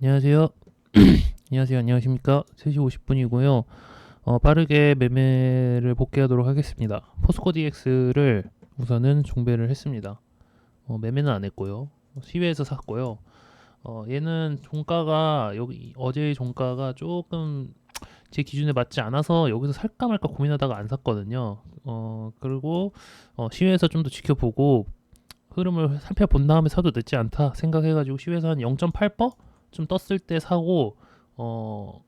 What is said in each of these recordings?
안녕하세요. 안녕하세요. 안녕하십니까. 3시 50분이고요. 어, 빠르게 매매를 복귀하도록 하겠습니다. 포스코 DX를 우선은 종배를 했습니다. 어, 매매는 안 했고요. 시외에서 샀고요. 어, 얘는 종가가 여기 어제의 종가가 조금 제 기준에 맞지 않아서 여기서 살까 말까 고민하다가 안 샀거든요. 어, 그리고 어, 시외에서 좀 더 지켜보고 흐름을 살펴본 다음에 사도 늦지 않다 생각해가지고 시외에서 한 0.8%? 좀 떴을 때 사고 어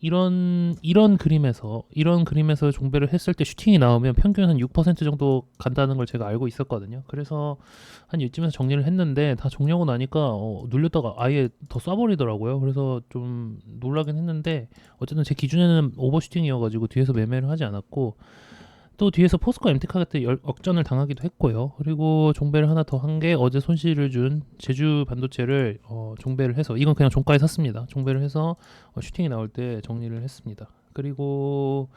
이런 이런 그림에서 이런 그림에서 종배를 했을 때 슈팅이 나오면 평균 한 6% 정도 간다는 걸 제가 알고 있었거든요. 그래서 한 이쯤에서 정리를 했는데 다 종료하고 나니까 어, 눌렸다가 아예 더 쏴버리더라고요. 그래서 좀 놀라긴 했는데 어쨌든 제 기준에는 오버슈팅이어가지고 뒤에서 매매를 하지 않았고 또 뒤에서 포스코 열- 역전을 당하기도 했고요. 그리고 종배를 하나 더 한 게 어제 손실을 준 제주 반도체를 어, 종배를 해서 이건 그냥 종가에 샀습니다. 종배를 해서 어, 슈팅이 나올 때 정리를 했습니다. 그리고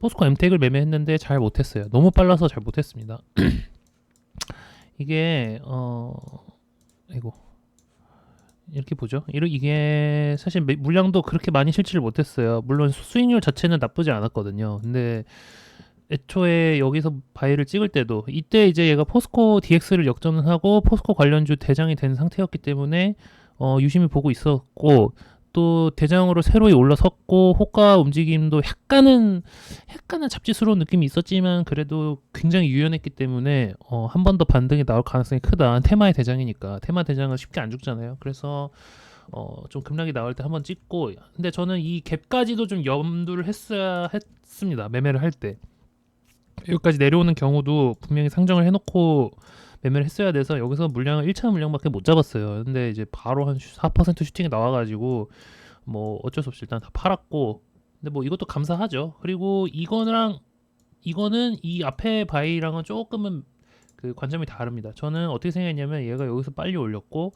포스코 MTEC을 매매했는데 잘 못했어요. 너무 빨라서 잘 못했습니다. 이게 어 이거 이렇게 보죠. 이게 사실 매- 물량도 그렇게 많이 실지를 못했어요. 물론 수- 수익률 자체는 나쁘지 않았거든요. 근데 애초에 여기서 바이를 찍을 때도 이때 이제 얘가 포스코 DX를 역전을 하고 포스코 관련주 대장이 된 상태였기 때문에 어, 유심히 보고 있었고 또 대장으로 새로이 올라섰고 호가 움직임도 약간은 약간은 잡지스러운 느낌이 있었지만 그래도 굉장히 유연했기 때문에 어, 한 번 더 반등이 나올 가능성이 크다. 테마의 대장이니까 테마 대장은 쉽게 안 죽잖아요. 그래서 어, 좀 급락이 나올 때 한번 찍고 근데 저는 이 갭까지도 좀 염두를 했어야 했습니다. 매매를 할 때. 여기까지 내려오는 경우도 분명히 상정을 해놓고 매매를 했어야 돼서 여기서 물량을 1차 물량밖에 못 잡았어요. 근데 이제 바로 한 4% 슈팅이 나와가지고 뭐 어쩔 수 없이 일단 다 팔았고 근데 뭐 이것도 감사하죠. 그리고 이거랑 이거는 이 앞에 바이랑은 조금은 그 관점이 다릅니다. 저는 어떻게 생각했냐면 얘가 여기서 빨리 올렸고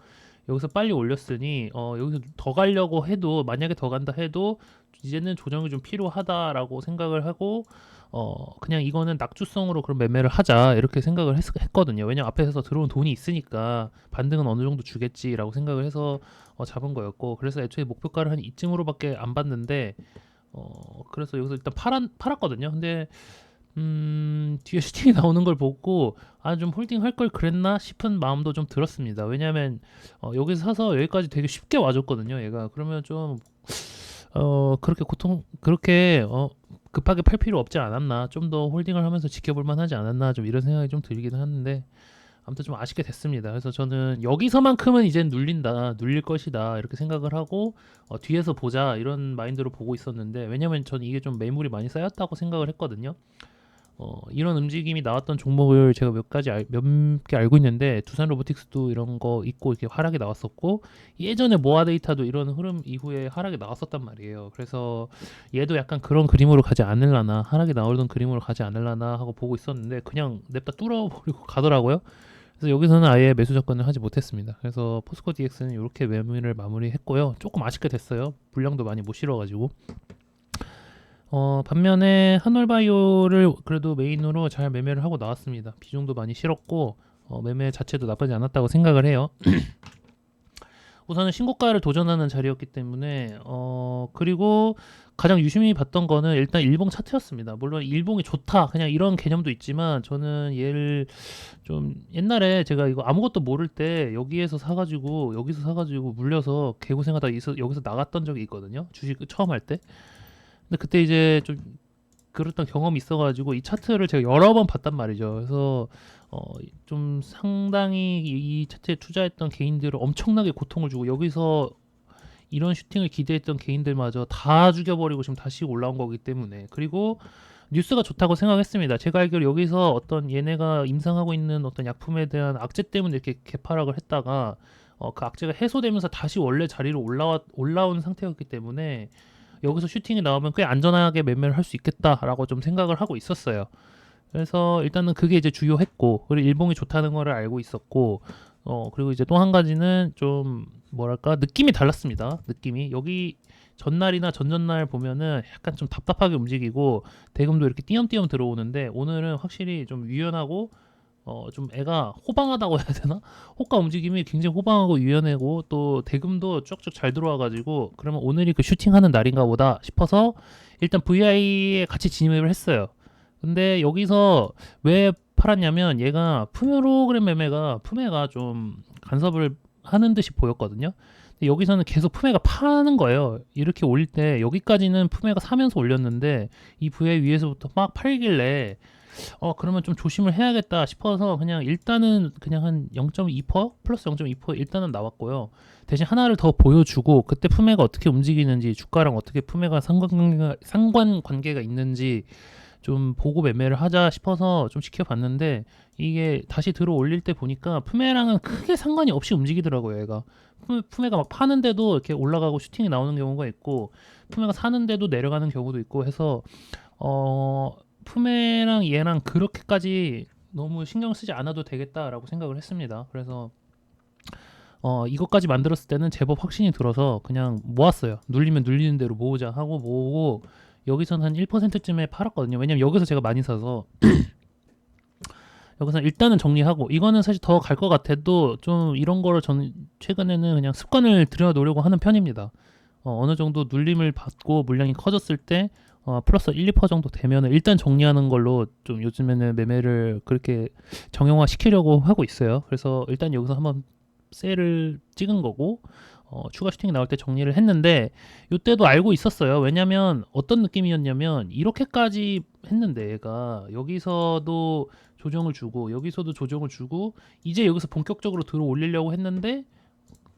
여기서 빨리 올렸으니 어 여기서 더 가려고 해도 만약에 더 간다 해도 이제는 조정이 좀 필요하다라고 생각을 하고 어 그냥 이거는 낙주성으로 그런 매매를 하자 이렇게 생각을 했, 했거든요. 왜냐면 앞에서 들어온 돈이 있으니까 반등은 어느 정도 주겠지라고 생각을 해서 어, 잡은 거였고 그래서 애초에 목표가를 한 이쯤으로밖에 안 봤는데 어 그래서 여기서 일단 팔았, 팔았거든요. 근데 음 뒤에 슈팅이 나오는 걸 보고 아 좀 홀딩 할 걸 그랬나 싶은 마음도 좀 들었습니다. 왜냐면 어, 여기서 사서 여기까지 되게 쉽게 와줬거든요. 얘가 그러면 좀 어 그렇게 고통 그렇게 어 급하게 팔 필요 없지 않았나 좀 더 홀딩을 하면서 지켜볼 만하지 않았나 좀 이런 생각이 좀 들긴 하는데 아무튼 좀 아쉽게 됐습니다. 그래서 저는 여기서만큼은 이젠 눌린다, 눌릴 것이다 이렇게 생각을 하고 어, 뒤에서 보자 이런 마인드로 보고 있었는데 왜냐면 저는 이게 좀 매물이 많이 쌓였다고 생각을 했거든요. 어, 이런 움직임이 나왔던 종목을 제가 몇 가지 몇 개 알고 있는데 두산 로보틱스도 이런 거 있고 이렇게 하락이 나왔었고 예전에 모아 데이터도 이런 흐름 이후에 하락이 나왔었단 말이에요. 그래서 얘도 약간 그런 그림으로 가지 않을라나 하락이 나오던 그림으로 가지 않을라나 하고 보고 있었는데 그냥 냅다 뚫어버리고 가더라고요. 그래서 여기서는 아예 매수 접근을 하지 못했습니다. 그래서 포스코 DX는 이렇게 매물을 마무리했고요. 조금 아쉽게 됐어요. 물량도 많이 못 실어가지고. 어, 반면에 한올바이오를 그래도 메인으로 잘 매매를 하고 나왔습니다. 비중도 많이 실었고 어, 매매 자체도 나쁘지 않았다고 생각을 해요. 우선은 신고가를 도전하는 자리였기 때문에 어 그리고 가장 유심히 봤던 거는 일단 일봉 차트였습니다. 물론 일봉이 좋다 그냥 이런 개념도 있지만 저는 얘를 좀 옛날에 제가 이거 아무것도 모를 때 여기에서 사가지고 여기서 사가지고 물려서 개고생하다 여기서 나갔던 적이 있거든요. 주식 처음 할 때. 근데 그때 이제 좀 그랬던 경험이 있어가지고 이 차트를 제가 여러 번 봤단 말이죠. 그래서 어, 좀 상당히 이 차트에 투자했던 개인들을 엄청나게 고통을 주고 여기서 이런 슈팅을 기대했던 개인들마저 다 죽여버리고 지금 다시 올라온 거기 때문에 그리고 뉴스가 좋다고 생각했습니다. 제가 알기로 여기서 어떤 얘네가 임상하고 있는 어떤 약품에 대한 악재 때문에 이렇게 개파락을 했다가 어, 그 악재가 해소되면서 다시 원래 자리로 올라와 올라온 상태였기 때문에 여기서 슈팅이 나오면 꽤 안전하게 매매를 할 수 있겠다라고 좀 생각을 하고 있었어요. 그래서 일단은 그게 이제 주요했고 그리고 일봉이 좋다는 거를 알고 있었고 어 그리고 이제 또 한 가지는 좀 뭐랄까 느낌이 달랐습니다. 느낌이 여기 전날이나 전전날 보면은 약간 좀 답답하게 움직이고 대금도 이렇게 띄엄띄엄 들어오는데 오늘은 확실히 좀 유연하고 어 좀 애가 호방하다고 해야 되나? 호가 움직임이 굉장히 호방하고 유연하고 또 대금도 쭉쭉 잘 들어와 가지고 그러면 오늘이 그 슈팅하는 날인가 보다 싶어서 일단 VI에 같이 진입을 했어요. 근데 여기서 왜 팔았냐면 얘가 프로그램 매매가 품에가 좀 간섭을 하는 듯이 보였거든요. 근데 여기서는 계속 품에가 파는 거예요. 이렇게 올릴 때 여기까지는 품에가 사면서 올렸는데 이 VI 위에서부터 막 팔길래 어 그러면 좀 조심을 해야겠다 싶어서 그냥 일단은 그냥 한 0.2% 플러스 0.2% 일단은 나왔고요. 대신 하나를 더 보여주고 그때 품에가 어떻게 움직이는지 주가랑 어떻게 품에가 상관관계가 상관관계가 있는지 좀 보고 매매를 하자 싶어서 좀 지켜봤는데 이게 다시 들어 올릴 때 보니까 품에랑은 크게 상관이 없이 움직이더라고요 얘가 품- 품에가 막 파는데도 이렇게 올라가고 슈팅이 나오는 경우가 있고 품에가 사는데도 내려가는 경우도 있고 해서 어 품에랑 얘랑 그렇게까지 너무 신경 쓰지 않아도 되겠다라고 생각을 했습니다 그래서 어 이것까지 만들었을 때는 제법 확신이 들어서 그냥 모았어요 눌리면 눌리는 대로 모으자 하고 모으고 여기서는 한 1%쯤에 팔았거든요. 왜냐면 여기서 제가 많이 사서 여기서 일단은 정리하고 이거는 사실 더 갈 것 같아도 좀 이런 거를 저는 최근에는 그냥 습관을 들여놓으려고 하는 편입니다. 어, 어느 정도 눌림을 받고 물량이 커졌을 때 어, 플러스 1, 2% 정도 되면은 일단 정리하는 걸로 좀 요즘에는 매매를 그렇게 정형화 시키려고 하고 있어요. 그래서 일단 여기서 한번 세를 찍은 거고 어, 추가 슈팅이 나올 때 정리를 했는데 이때도 알고 있었어요. 왜냐면 어떤 느낌이었냐면 이렇게까지 했는데 얘가 여기서도 조정을 주고 여기서도 조정을 주고 이제 여기서 본격적으로 들어 올리려고 했는데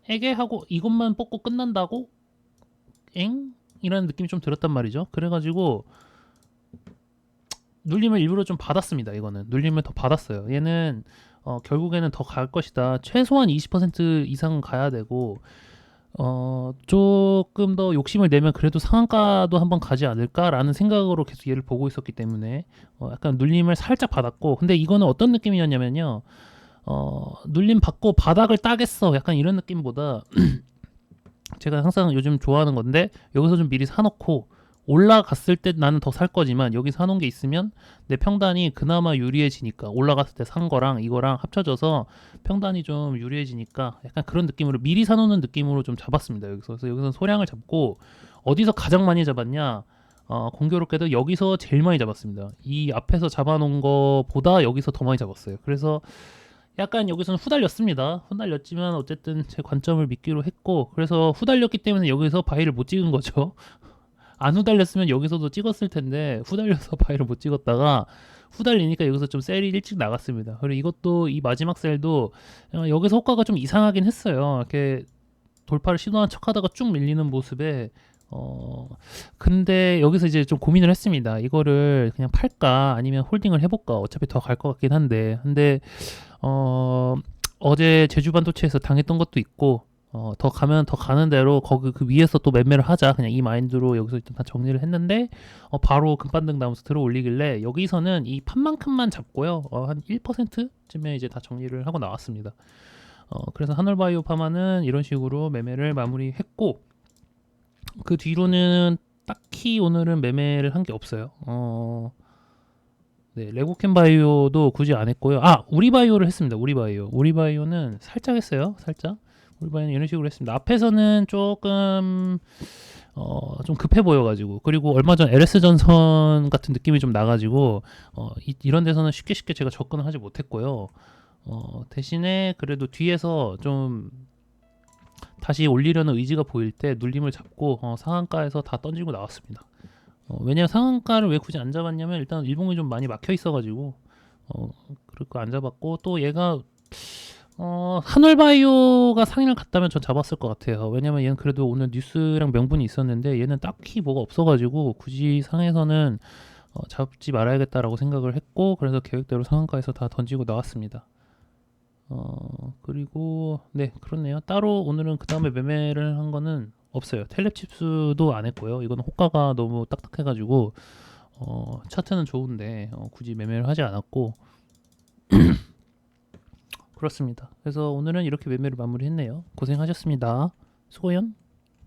에게 하고 이것만 뽑고 끝난다고 엥? 이라는 느낌이 좀 들었단 말이죠. 그래가지고 눌림을 일부러 좀 받았습니다. 이거는 눌림을 더 받았어요. 얘는 어, 결국에는 더 갈 것이다. 최소한 20% 이상 가야 되고 어 조금 더 욕심을 내면 그래도 상한가도 한번 가지 않을까라는 생각으로 계속 얘를 보고 있었기 때문에 어 약간 눌림을 살짝 받았고 근데 이거는 어떤 느낌이었냐면요 어 눌림 받고 바닥을 따겠어 약간 이런 느낌보다 제가 항상 요즘 좋아하는 건데 여기서 좀 미리 사놓고 올라갔을 때 나는 더 살 거지만 여기 사놓은 게 있으면 내 평단이 그나마 유리해지니까 올라갔을 때 산 거랑 이거랑 합쳐져서 평단이 좀 유리해지니까 약간 그런 느낌으로 미리 사놓는 느낌으로 좀 잡았습니다 여기서. 그래서 여기서 소량을 잡고 어디서 가장 많이 잡았냐? 어, 공교롭게도 여기서 제일 많이 잡았습니다. 이 앞에서 잡아놓은 거보다 여기서 더 많이 잡았어요. 그래서 약간 여기서는 후달렸습니다 후달렸지만 어쨌든 제 관점을 믿기로 했고 그래서 후달렸기 때문에 여기서 바위를 못 찍은 거죠 안 후달렸으면 여기서도 찍었을 텐데 후달려서 바위를 못 찍었다가 후달리니까 여기서 좀 셀이 일찍 나갔습니다. 그리고 이것도 이 마지막 셀도 어, 여기서 효과가 좀 이상하긴 했어요. 이렇게 돌파를 시도한 척하다가 쭉 밀리는 모습에 어 근데 여기서 이제 좀 고민을 했습니다. 이거를 그냥 팔까? 아니면 홀딩을 해볼까? 어차피 더 갈 것 같긴 한데. 근데 어 어제 제주 반도체에서 당했던 것도 있고 어, 더 가면 더 가는 대로 거기 그 위에서 또 매매를 하자. 그냥 이 마인드로 여기서 일단 다 정리를 했는데 어, 바로 금반등 나오면서 들어 올리길래 여기서는 이 판만큼만 잡고요. 어, 한 1%쯤에 이제 다 정리를 하고 나왔습니다. 어, 그래서 하늘바이오 파마는 이런 식으로 매매를 마무리했고 그 뒤로는 딱히 오늘은 매매를 한 게 없어요 어, 네, 레고캔 바이오도 굳이 안 했고요. 아, 우리 바이오를 했습니다. 우리 바이오. 우리 바이오는 살짝 했어요. 살짝. 우리 바이오는 이런 식으로 했습니다. 앞에서는 조금 어, 좀 급해 보여가지고 그리고 얼마 전 LS 전선 같은 느낌이 좀 나가지고 어, 이, 이런 데서는 쉽게 쉽게 제가 접근을 하지 못했고요. 어, 대신에 그래도 뒤에서 좀 다시 올리려는 의지가 보일 때 눌림을 잡고 어, 상한가에서 다 던지고 나왔습니다. 어, 왜냐면 상한가를 왜 굳이 안 잡았냐면 일단 일봉이 좀 많이 막혀 있어가지고 어 그리고 안 잡았고 또 얘가 어 한올바이오가 상인을 갔다면 전 잡았을 것 같아요. 왜냐면 얘는 그래도 오늘 뉴스랑 명분이 있었는데 얘는 딱히 뭐가 없어가지고 굳이 상에서는 어, 잡지 말아야겠다라고 생각을 했고 그래서 계획대로 상한가에서 다 던지고 나왔습니다. 어 그리고 네 그렇네요. 따로 오늘은 그 다음에 매매를 한 거는 없어요. 텔레칩스도 안 했고요. 이건 호가가 너무 딱딱해가지고 어, 차트는 좋은데 어, 굳이 매매를 하지 않았고 그렇습니다. 그래서 오늘은 이렇게 매매를 마무리했네요. 고생하셨습니다. 수고연.